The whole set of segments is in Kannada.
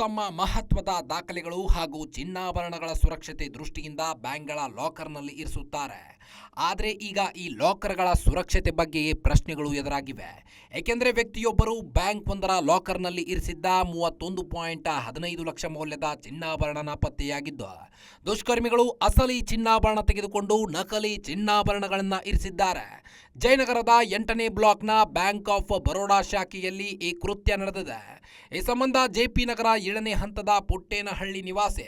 ತಮ್ಮ ಮಹತ್ವದ ದಾಖಲೆಗಳು ಹಾಗೂ ಚಿನ್ನಾಭರಣಗಳ ಸುರಕ್ಷತೆ ದೃಷ್ಟಿಯಿಂದ ಬ್ಯಾಂಕ್ಗಳ ಲಾಕರ್ನಲ್ಲಿ ಇರಿಸುತ್ತಾರೆ. ಆದರೆ ಈಗ ಈ ಲಾಕರ್ಗಳ ಸುರಕ್ಷತೆ ಬಗ್ಗೆಯೇ ಪ್ರಶ್ನೆಗಳು ಎದುರಾಗಿವೆ. ಏಕೆಂದರೆ ವ್ಯಕ್ತಿಯೊಬ್ಬರು ಬ್ಯಾಂಕ್ ಒಂದರ ಲಾಕರ್ನಲ್ಲಿ ಇರಿಸಿದ್ದ ಮೂವತ್ತೊಂದು ಪಾಯಿಂಟ್ ಹದಿನೈದು ಲಕ್ಷ ಮೌಲ್ಯದ ಚಿನ್ನಾಭರಣ ಪತ್ತೆಯಾಗಿದ್ದು, ದುಷ್ಕರ್ಮಿಗಳು ಅಸಲಿ ಚಿನ್ನಾಭರಣ ತೆಗೆದುಕೊಂಡು ನಕಲಿ ಚಿನ್ನಾಭರಣಗಳನ್ನು ಇರಿಸಿದ್ದಾರೆ. ಜಯನಗರದ ಎಂಟನೇ ಬ್ಲಾಕ್ನ ಬ್ಯಾಂಕ್ ಆಫ್ ಬರೋಡಾ ಶಾಖೆಯಲ್ಲಿ ಈ ಕೃತ್ಯ ನಡೆದಿದೆ. ಈ ಸಂಬಂಧ ಜೆಪಿ ನಗರ ಏಳನೇ ಹಂತದ ಪುಟ್ಟೇನಹಳ್ಳಿ ನಿವಾಸಿ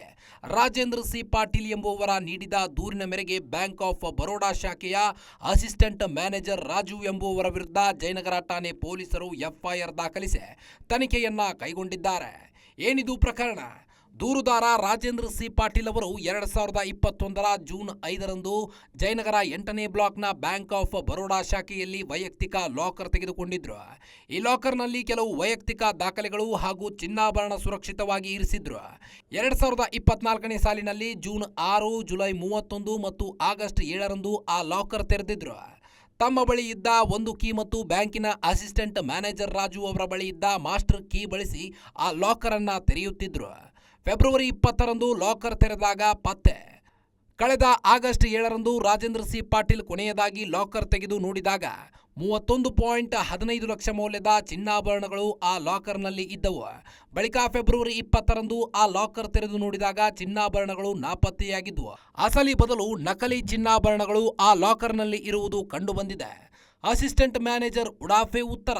ರಾಜೇಂದ್ರ ಸಿ ಪಾಟೀಲ್ ಎಂಬುವರ ನೀಡಿದ ದೂರಿನ ಮೇರೆಗೆ ಬ್ಯಾಂಕ್ ಆಫ್ ಬರೋಡಾ ಶಾಖೆಯ ಅಸಿಸ್ಟೆಂಟ್ ಮ್ಯಾನೇಜರ್ ರಾಜು ಎಂಬುವರ ವಿರುದ್ಧ ಜಯನಗರ ಠಾಣೆ ಪೊಲೀಸರು ಎಫ್ಐಆರ್ ದಾಖಲಿಸಿ ತನಿಖೆಯನ್ನ ಕೈಗೊಂಡಿದ್ದಾರೆ. ಏನಿದು ಪ್ರಕರಣ? ದೂರುದಾರ ರಾಜೇಂದ್ರ ಸಿ ಪಾಟೀಲ್ ಅವರು ಎರಡ್ ಸಾವಿರದ ಇಪ್ಪತ್ತೊಂದರ ಜೂನ್ ಐದರಂದು ಜಯನಗರ ಎಂಟನೇ ಬ್ಲಾಕ್ನ ಬ್ಯಾಂಕ್ ಆಫ್ ಬರೋಡಾ ಶಾಖೆಯಲ್ಲಿ ವೈಯಕ್ತಿಕ ಲಾಕರ್ ತೆಗೆದುಕೊಂಡಿದ್ರು. ಈ ಲಾಕರ್ನಲ್ಲಿ ಕೆಲವು ವೈಯಕ್ತಿಕ ದಾಖಲೆಗಳು ಹಾಗೂ ಚಿನ್ನಾಭರಣ ಸುರಕ್ಷಿತವಾಗಿ ಇರಿಸಿದ್ರು. ಎರಡ್ ಸಾವಿರದ ಇಪ್ಪತ್ನಾಲ್ಕನೇ ಸಾಲಿನಲ್ಲಿ ಜೂನ್ ಆರು, ಜುಲೈ ಮೂವತ್ತೊಂದು ಮತ್ತು ಆಗಸ್ಟ್ ಏಳರಂದು ಆ ಲಾಕರ್ ತೆರೆದಿದ್ರು. ತಮ್ಮ ಬಳಿ ಇದ್ದ ಒಂದು ಕೀ ಮತ್ತು ಬ್ಯಾಂಕಿನ ಅಸಿಸ್ಟೆಂಟ್ ಮ್ಯಾನೇಜರ್ ರಾಜು ಅವರ ಬಳಿ ಇದ್ದ ಮಾಸ್ಟರ್ ಕೀ ಬಳಸಿ ಆ ಲಾಕರ್ ಅನ್ನ ತೆರೆಯುತ್ತಿದ್ರು. ಫೆಬ್ರವರಿ ಇಪ್ಪತ್ತರಂದು ಲಾಕರ್ ತೆರೆದಾಗ ಪತ್ತೆ. ಕಳೆದ ಆಗಸ್ಟ್ ಏಳರಂದು ರಾಜೇಂದ್ರ ಸಿ ಪಾಟೀಲ್ ಕೊನೆಯದಾಗಿ ಲಾಕರ್ ತೆಗೆದು ನೋಡಿದಾಗ ಮೂವತ್ತೊಂದು ಪಾಯಿಂಟ್ ಹದಿನೈದು ಲಕ್ಷ ಮೌಲ್ಯದ ಚಿನ್ನಾಭರಣಗಳು ಆ ಲಾಕರ್ನಲ್ಲಿ ಇದ್ದವು. ಬಳಿಕ ಫೆಬ್ರವರಿ ಇಪ್ಪತ್ತರಂದು ಆ ಲಾಕರ್ ತೆರೆದು ನೋಡಿದಾಗ ಚಿನ್ನಾಭರಣಗಳು ನಾಪತ್ತೆಯಾಗಿದ್ದವು ಅಸಲಿ ಬದಲು ನಕಲಿ ಚಿನ್ನಾಭರಣಗಳು ಆ ಲಾಕರ್ನಲ್ಲಿ ಇರುವುದು ಕಂಡುಬಂದಿದೆ. ಅಸಿಸ್ಟೆಂಟ್ ಮ್ಯಾನೇಜರ್ ಉಡಾಫೆ ಉತ್ತರ.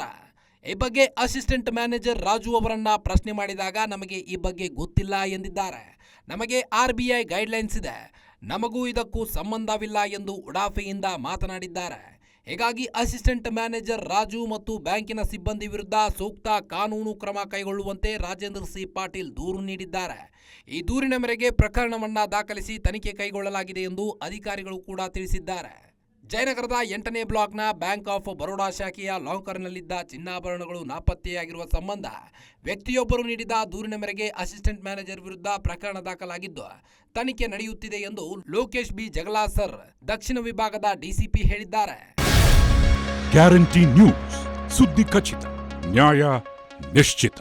ಈ ಬಗ್ಗೆ ಅಸಿಸ್ಟೆಂಟ್ ಮ್ಯಾನೇಜರ್ ರಾಜು ಅವರನ್ನ ಪ್ರಶ್ನೆ ಮಾಡಿದಾಗ ನಮಗೆ ಈ ಬಗ್ಗೆ ಗೊತ್ತಿಲ್ಲ ಎಂದಿದ್ದಾರೆ. ನಮಗೆ ಆರ್ ಬಿ ಐ ಗೈಡ್ಲೈನ್ಸ್ ಇದೆ. ನಮಗೂ ಇದಕ್ಕೂ ಸಂಬಂಧವಿಲ್ಲ ಎಂದು ಉಡಾಫೆಯಿಂದ ಮಾತನಾಡಿದ್ದಾರೆ. ಹೀಗಾಗಿ ಅಸಿಸ್ಟೆಂಟ್ ಮ್ಯಾನೇಜರ್ ರಾಜು ಮತ್ತು ಬ್ಯಾಂಕಿನ ಸಿಬ್ಬಂದಿ ವಿರುದ್ಧ ಸೂಕ್ತ ಕಾನೂನು ಕ್ರಮ ಕೈಗೊಳ್ಳುವಂತೆ ರಾಜೇಂದ್ರ ಸಿ ಪಾಟೀಲ್ ದೂರು ನೀಡಿದ್ದಾರೆ. ಈ ದೂರಿನ ಮೇರೆಗೆ ಪ್ರಕರಣವನ್ನು ದಾಖಲಿಸಿ ತನಿಖೆ ಕೈಗೊಳ್ಳಲಾಗಿದೆ ಎಂದು ಅಧಿಕಾರಿಗಳು ಕೂಡ ತಿಳಿಸಿದ್ದಾರೆ. ಜಯನಗರದ ಎಂಟನೇ ಬ್ಲಾಕ್ನ ಬ್ಯಾಂಕ್ ಆಫ್ ಬರೋಡಾ ಶಾಖೆಯ ಲಾಂಕರ್ನಲ್ಲಿದ್ದ ಚಿನ್ನಾಭರಣಗಳು ನಾಪತ್ತೆಯಾಗಿರುವ ಸಂಬಂಧ ವ್ಯಕ್ತಿಯೊಬ್ಬರು ನೀಡಿದ ದೂರಿನ ಮೇರೆಗೆ ಅಸಿಸ್ಟೆಂಟ್ ಮ್ಯಾನೇಜರ್ ವಿರುದ್ಧ ಪ್ರಕರಣ ದಾಖಲಾಗಿದ್ದು, ತನಿಖೆ ನಡೆಯುತ್ತಿದೆ ಎಂದು ಲೋಕೇಶ್ ಬಿ. ಜಗಲಾಸರ್, ದಕ್ಷಿಣ ವಿಭಾಗದ ಡಿಸಿಪಿ ಹೇಳಿದ್ದಾರೆ. ಗ್ಯಾರಂಟಿ ನ್ಯೂಸ್, ಸುದ್ದಿ ಖಚಿತ, ನ್ಯಾಯ ನಿಶ್ಚಿತ.